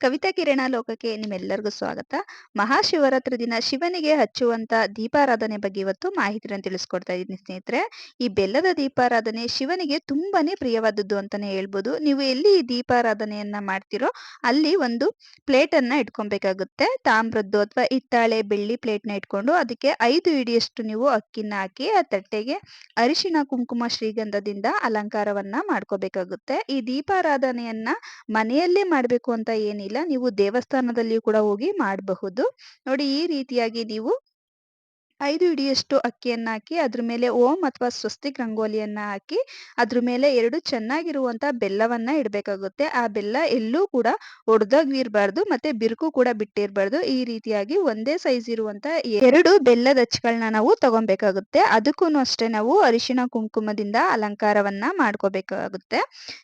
ಕವಿತಾ ಕಿರಣ ಲೋಕಕ್ಕೆ ನಿಮ್ಮೆಲ್ಲರಿಗೂ ಸ್ವಾಗತ. ಮಹಾಶಿವರಾತ್ರಿ ದಿನ ಶಿವನಿಗೆ ಹಚ್ಚುವಂತ ದೀಪಾರಾಧನೆ ಬಗ್ಗೆ ಇವತ್ತು ಮಾಹಿತಿಯನ್ನು ತಿಳಿಸ್ಕೊಡ್ತಾ ಇದ್ದೀನಿ ಸ್ನೇಹಿತರೆ. ಈ ಬೆಲ್ಲದ ದೀಪಾರಾಧನೆ ಶಿವನಿಗೆ ತುಂಬಾನೇ ಪ್ರಿಯವಾದದ್ದು ಅಂತಾನೆ ಹೇಳ್ಬೋದು. ನೀವು ಎಲ್ಲಿ ಈ ದೀಪಾರಾಧನೆಯನ್ನ ಮಾಡ್ತಿರೋ ಅಲ್ಲಿ ಒಂದು ಪ್ಲೇಟ್ ಅನ್ನ ಇಟ್ಕೊಬೇಕಾಗುತ್ತೆ. ತಾಮ್ರದ್ದು ಅಥವಾ ಹಿತ್ತಾಳೆ ಬೆಳ್ಳಿ ಪ್ಲೇಟ್ ಇಟ್ಕೊಂಡು ಅದಕ್ಕೆ ಐದು ಇಡಿಯಷ್ಟು ನೀವು ಅಕ್ಕಿನ ಹಾಕಿ, ಆ ತಟ್ಟೆಗೆ ಅರಿಶಿನ ಕುಂಕುಮ, ಶ್ರೀಗಂಧದಿಂದ ಅಲಂಕಾರವನ್ನ ಮಾಡ್ಕೋಬೇಕಾಗುತ್ತೆ. ಈ ದೀಪಾರಾಧನೆಯನ್ನ ಮನೆಯಲ್ಲೇ ಮಾಡ್ಬೇಕು ಅಂತ ಏನಿಲ್ಲ ನೀವು ದೇವಸ್ಥಾನದಲ್ಲಿಯೂ ಕೂಡ ಹೋಗಿ ಮಾಡಬಹುದು. ನೋಡಿ ಈ ರೀತಿಯಾಗಿ ನೀವು ಐದು ಹಿಡಿಯಷ್ಟು ಅಕ್ಕಿಯನ್ನು ಹಾಕಿ, ಅದ್ರ ಮೇಲೆ ಓಂ ಅಥವಾ ಸ್ವಸ್ತಿಕ್ ರಂಗೋಲಿಯನ್ನು ಹಾಕಿ, ಅದ್ರ ಮೇಲೆ ಎರಡು ಚೆನ್ನಾಗಿರುವಂತ ಬೆಲ್ಲವನ್ನ ಇಡಬೇಕಾಗುತ್ತೆ. ಆ ಬೆಲ್ಲ ಎಲ್ಲೂ ಕೂಡ ಒಡೆದೋಗಿರ್ಬಾರ್ದು ಮತ್ತೆ ಬಿರುಕು ಕೂಡ ಬಿಟ್ಟಿರಬಾರ್ದು. ಈ ರೀತಿಯಾಗಿ ಒಂದೇ ಸೈಜ್ ಇರುವಂತ ಎರಡು ಬೆಲ್ಲದ ಅಚ್ಚುಗಳನ್ನ ನಾವು ತಗೊಬೇಕಾಗುತ್ತೆ. ಅದಕ್ಕೂ ಅಷ್ಟೇ ನಾವು ಅರಿಶಿನ ಕುಂಕುಮದಿಂದ ಅಲಂಕಾರವನ್ನ ಮಾಡ್ಕೋಬೇಕಾಗುತ್ತೆ.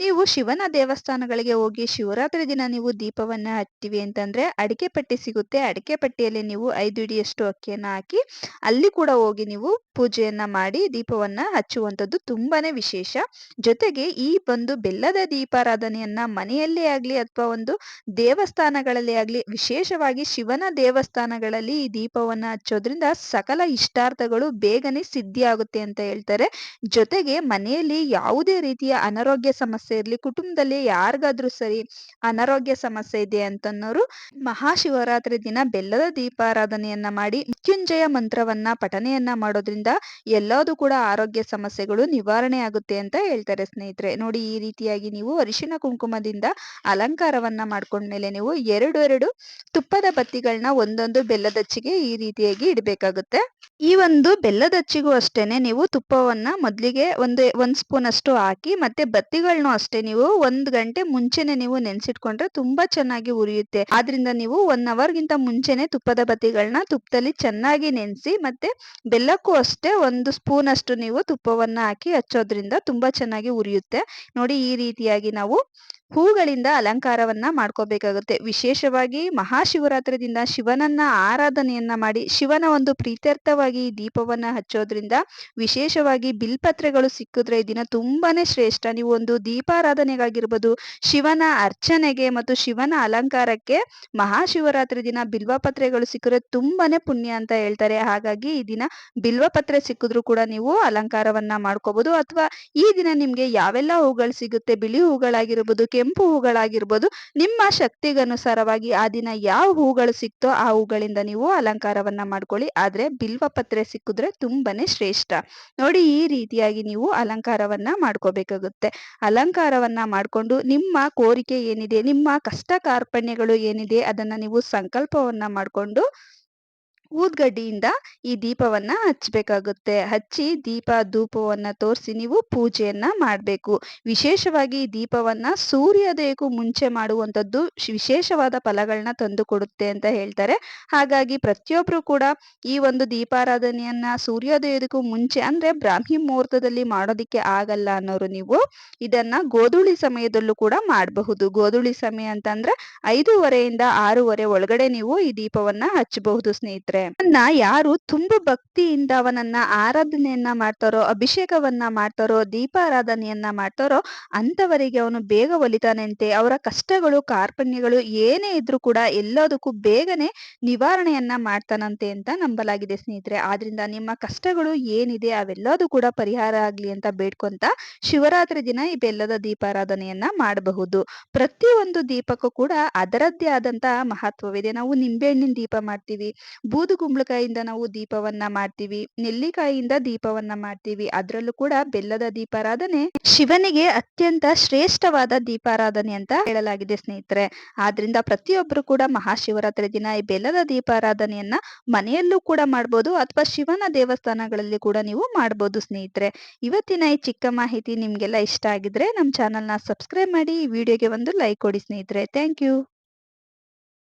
ನೀವು ಶಿವನ ದೇವಸ್ಥಾನಗಳಿಗೆ ಹೋಗಿ ಶಿವರಾತ್ರಿ ದಿನ ನೀವು ದೀಪವನ್ನ ಹಚ್ತೀವಿ ಅಂತಂದ್ರೆ ಅಡಿಕೆ ಪಟ್ಟಿ ಸಿಗುತ್ತೆ. ಅಡಿಕೆ ಪಟ್ಟಿಯಲ್ಲಿ ನೀವು ಐದು ಹಿಡಿಯಷ್ಟು ಅಕ್ಕಿಯನ್ನ ಹಾಕಿ ಅಲ್ಲಿ ಕೂಡ ಹೋಗಿ ನೀವು ಪೂಜೆಯನ್ನ ಮಾಡಿ ದೀಪವನ್ನ ಹಚ್ಚುವಂಥದ್ದು ತುಂಬಾನೇ ವಿಶೇಷ. ಜೊತೆಗೆ ಈ ಒಂದು ಬೆಲ್ಲದ ದೀಪಾರಾಧನೆಯನ್ನ ಮನೆಯಲ್ಲೇ ಆಗ್ಲಿ ಅಥವಾ ಒಂದು ದೇವಸ್ಥಾನಗಳಲ್ಲಿ ಆಗ್ಲಿ, ವಿಶೇಷವಾಗಿ ಶಿವನ ದೇವಸ್ಥಾನಗಳಲ್ಲಿ ಈ ದೀಪವನ್ನ ಹಚ್ಚೋದ್ರಿಂದ ಸಕಲ ಇಷ್ಟಾರ್ಥಗಳು ಬೇಗನೆ ಸಿದ್ಧಿ ಆಗುತ್ತೆ ಅಂತ ಹೇಳ್ತಾರೆ. ಜೊತೆಗೆ ಮನೆಯಲ್ಲಿ ಯಾವುದೇ ರೀತಿಯ ಅನಾರೋಗ್ಯ ಸಮಸ್ಯೆ ಇರಲಿ, ಕುಟುಂಬದಲ್ಲಿ ಯಾರಿಗಾದ್ರೂ ಸರಿ ಅನಾರೋಗ್ಯ ಸಮಸ್ಯೆ ಇದೆ ಅಂತನ್ನೋರು ಮಹಾಶಿವರಾತ್ರಿ ದಿನ ಬೆಲ್ಲದ ದೀಪಾರಾಧನೆಯನ್ನ ಮಾಡಿ ಮೃತ್ಯುಂಜಯ ಮಂತ್ರವನ್ನ ಪಠನೆಯನ್ನ ಮಾಡೋದ್ರಿಂದ ಎಲ್ಲದು ಕೂಡ ಆರೋಗ್ಯ ಸಮಸ್ಯೆಗಳು ನಿವಾರಣೆ ಆಗುತ್ತೆ ಅಂತ ಹೇಳ್ತಾರೆ ಸ್ನೇಹಿತರೆ. ನೋಡಿ ಈ ರೀತಿಯಾಗಿ ನೀವು ಅರಿಶಿನ ಕುಂಕುಮದಿಂದ ಅಲಂಕಾರವನ್ನ ಮಾಡ್ಕೊಂಡ್ಮೇಲೆ ನೀವು ಎರಡು ಎರಡು ತುಪ್ಪದ ಬತ್ತಿಗಳನ್ನ ಒಂದೊಂದು ಬೆಲ್ಲದಚ್ಚಿಗೆ ಈ ರೀತಿಯಾಗಿ ಇಡಬೇಕಾಗುತ್ತೆ. ಈ ಒಂದು ಬೆಲ್ಲದ ಅಚ್ಚಿಗೂ ಅಷ್ಟೇನೆ ನೀವು ತುಪ್ಪವನ್ನ ಮೊದಲಿಗೆ ಒಂದು ಒಂದು ಸ್ಪೂನ್ ಅಷ್ಟು ಹಾಕಿ ಮತ್ತೆ ಬತ್ತಿಗಳನ್ನೂ ಅಷ್ಟೇ ನೀವು ಒಂದು ಗಂಟೆ ಮುಂಚೆನೆ ನೀವು ನೆನೆಸಿಟ್ಕೊಂಡ್ರೆ ತುಂಬಾ ಚೆನ್ನಾಗಿ ಉರಿಯುತ್ತೆ. ಆದ್ರಿಂದ ನೀವು ಒನ್ ಅವರ್ ಗಿಂತ ಮುಂಚೆನೆ ತುಪ್ಪದ ಬತ್ತಿಗಳನ್ನ ತುಪ್ಪದಲ್ಲಿ ಚೆನ್ನಾಗಿ ನೆನೆಸಿ ಮತ್ತೆ ಬೆಲ್ಲಕ್ಕೂ ಅಷ್ಟೇ ಒಂದು ಸ್ಪೂನ್ ಅಷ್ಟು ನೀವು ತುಪ್ಪವನ್ನ ಹಾಕಿ ಹಚ್ಚೋದ್ರಿಂದ ತುಂಬಾ ಚೆನ್ನಾಗಿ ಉರಿಯುತ್ತೆ. ನೋಡಿ ಈ ರೀತಿಯಾಗಿ ನಾವು ಹೂಗಳಿಂದ ಅಲಂಕಾರವನ್ನ ಮಾಡ್ಕೋಬೇಕಾಗುತ್ತೆ. ವಿಶೇಷವಾಗಿ ಮಹಾಶಿವರಾತ್ರಿದಿಂದ ಶಿವನನ್ನ ಆರಾಧನೆಯನ್ನ ಮಾಡಿ, ಶಿವನ ಒಂದು ಪ್ರೀತ್ಯರ್ಥವಾಗಿ ದೀಪವನ್ನ ಹಚ್ಚೋದ್ರಿಂದ ವಿಶೇಷವಾಗಿ ಬಿಲ್ಪತ್ರೆಗಳು ಸಿಕ್ಕಿದ್ರೆ ಈ ದಿನ ತುಂಬಾನೇ ಶ್ರೇಷ್ಠ. ನೀವು ಒಂದು ದೀಪಾರಾಧನೆಗಾಗಿರ್ಬೋದು, ಶಿವನ ಅರ್ಚನೆಗೆ ಮತ್ತು ಶಿವನ ಅಲಂಕಾರಕ್ಕೆ ಮಹಾಶಿವರಾತ್ರಿ ದಿನ ಬಿಲ್ವಪತ್ರೆಗಳು ಸಿಕ್ಕಿದ್ರೆ ತುಂಬಾನೇ ಪುಣ್ಯ ಅಂತ ಹೇಳ್ತಾರೆ. ಹಾಗಾಗಿ ಈ ದಿನ ಬಿಲ್ವಪತ್ರೆ ಸಿಕ್ಕಿದ್ರು ಕೂಡ ನೀವು ಅಲಂಕಾರವನ್ನ ಮಾಡ್ಕೋಬಹುದು ಅಥವಾ ಈ ದಿನ ನಿಮ್ಗೆ ಯಾವೆಲ್ಲ ಹೂಗಳು ಸಿಗುತ್ತೆ, ಬಿಳಿ ಹೂಗಳಾಗಿರ್ಬೋದು ಕೆಂಪು ಹೂಗಳಾಗಿರ್ಬೋದು, ನಿಮ್ಮ ಶಕ್ತಿಗನುಸಾರವಾಗಿ ಆ ದಿನ ಯಾವ ಹೂಗಳು ಸಿಕ್ತೋ ಆ ಹೂಗಳಿಂದ ನೀವು ಅಲಂಕಾರವನ್ನ ಮಾಡ್ಕೊಳ್ಳಿ. ಆದ್ರೆ ಬಿಲ್ವಪತ್ರೆ ಸಿಕ್ಕಿದ್ರೆ ತುಂಬಾನೇ ಶ್ರೇಷ್ಠ. ನೋಡಿ ಈ ರೀತಿಯಾಗಿ ನೀವು ಅಲಂಕಾರವನ್ನ ಮಾಡ್ಕೋಬೇಕಾಗುತ್ತೆ. ಅಲಂಕಾರವನ್ನ ಮಾಡ್ಕೊಂಡು ನಿಮ್ಮ ಕೋರಿಕೆ ಏನಿದೆ, ನಿಮ್ಮ ಕಷ್ಟ ಕಾರ್ಪಣ್ಯಗಳು ಏನಿದೆ, ಅದನ್ನ ನೀವು ಸಂಕಲ್ಪವನ್ನ ಮಾಡ್ಕೊಂಡು ಊದ್ಗಡ್ಡಿಯಿಂದ ಈ ದೀಪವನ್ನ ಹಚ್ಚಬೇಕಾಗುತ್ತೆ ಹಚ್ಚಿ ದೀಪ ಧೂಪವನ್ನ ತೋರಿಸಿ ನೀವು ಪೂಜೆಯನ್ನ ಮಾಡಬೇಕು. ವಿಶೇಷವಾಗಿ ಈ ದೀಪವನ್ನ ಸೂರ್ಯೋದಯಕ್ಕೂ ಮುಂಚೆ ಮಾಡುವಂಥದ್ದು ವಿಶೇಷವಾದ ಫಲಗಳನ್ನ ತಂದು ಕೊಡುತ್ತೆ ಅಂತ ಹೇಳ್ತಾರೆ. ಹಾಗಾಗಿ ಪ್ರತಿಯೊಬ್ರು ಕೂಡ ಈ ಒಂದು ದೀಪಾರಾಧನೆಯನ್ನ ಸೂರ್ಯೋದಯದಕ್ಕೂ ಮುಂಚೆ ಅಂದ್ರೆ ಬ್ರಾಹ್ಮಿ ಮುಹೂರ್ತದಲ್ಲಿ ಮಾಡೋದಿಕ್ಕೆ ಆಗಲ್ಲ ಅನ್ನೋರು ನೀವು ಇದನ್ನ ಗೋಧುಳಿ ಸಮಯದಲ್ಲೂ ಕೂಡ ಮಾಡಬಹುದು. ಗೋಧುಳಿ ಸಮಯ ಅಂತಂದ್ರೆ ಐದೂವರೆಯಿಂದ ಆರೂವರೆ ಒಳಗಡೆ ನೀವು ಈ ದೀಪವನ್ನ ಹಚ್ಚಬಹುದು ಸ್ನೇಹಿತರೆ. ಅವನ್ನ ಯಾರು ತುಂಬ ಭಕ್ತಿಯಿಂದ ಅವನನ್ನ ಆರಾಧನೆಯನ್ನ ಮಾಡ್ತಾರೋ, ಅಭಿಷೇಕವನ್ನ ಮಾಡ್ತಾರೋ, ದೀಪಾರಾಧನೆಯನ್ನ ಮಾಡ್ತಾರೋ ಅಂತವರಿಗೆ ಅವನು ಬೇಗ ಒಲಿತಾನಂತೆ. ಅವರ ಕಷ್ಟಗಳು, ಕಾರ್ಪಣ್ಯಗಳು ಏನೇ ಇದ್ರೂ ಕೂಡ ಎಲ್ಲದಕ್ಕೂ ಬೇಗನೆ ನಿವಾರಣೆಯನ್ನ ಮಾಡ್ತಾನಂತೆ ಅಂತ ನಂಬಲಾಗಿದೆ ಸ್ನೇಹಿತರೆ. ಆದ್ರಿಂದ ನಿಮ್ಮ ಕಷ್ಟಗಳು ಏನಿದೆ ಅವೆಲ್ಲದೂ ಕೂಡ ಪರಿಹಾರ ಆಗ್ಲಿ ಅಂತ ಬೇಡ್ಕೊಂತ ಶಿವರಾತ್ರಿ ದಿನ ಈ ಬೆಲ್ಲದ ದೀಪಾರಾಧನೆಯನ್ನ ಮಾಡಬಹುದು. ಪ್ರತಿಯೊಂದು ದೀಪಕ್ಕೂ ಕೂಡ ಅದರದ್ದೇ ಆದಂತಹ ಮಹತ್ವವಿದೆ. ನಾವು ನಿಂಬೆಹಣ್ಣಿನ ದೀಪ ಮಾಡ್ತೀವಿ. ಬೂದುಗುಂಬಳಕಾಯಿಂದ ನಾವು ದೀಪವನ್ನ ಮಾಡ್ತೀವಿ ನೆಲ್ಲಿಕಾಯಿಯಿಂದ ದೀಪವನ್ನ ಮಾಡ್ತೀವಿ, ಅದ್ರಲ್ಲೂ ಕೂಡ ಬೆಲ್ಲದ ದೀಪಾರಾಧನೆ ಶಿವನಿಗೆ ಅತ್ಯಂತ ಶ್ರೇಷ್ಠವಾದ ದೀಪಾರಾಧನೆ ಅಂತ ಹೇಳಲಾಗಿದೆ ಸ್ನೇಹಿತರೆ. ಆದ್ರಿಂದ ಪ್ರತಿಯೊಬ್ಬರು ಕೂಡ ಮಹಾಶಿವರಾತ್ರಿ ದಿನ ಈ ಬೆಲ್ಲದ ದೀಪಾರಾಧನೆಯನ್ನ ಮನೆಯಲ್ಲೂ ಕೂಡ ಮಾಡ್ಬೋದು ಅಥವಾ ಶಿವನ ದೇವಸ್ಥಾನಗಳಲ್ಲಿ ಕೂಡ ನೀವು ಮಾಡ್ಬೋದು ಸ್ನೇಹಿತರೆ. ಇವತ್ತಿನ ಈ ಚಿಕ್ಕ ಮಾಹಿತಿ ನಿಮ್ಗೆಲ್ಲ ಇಷ್ಟ ಆಗಿದ್ರೆ ನಮ್ಮ ಚಾನಲ್ನ ಸಬ್ಸ್ಕ್ರೈಬ್ ಮಾಡಿ, ಈ ವಿಡಿಯೋಗೆ ಒಂದು ಲೈಕ್ ಕೊಡಿ ಸ್ನೇಹಿತರೆ. Thank you.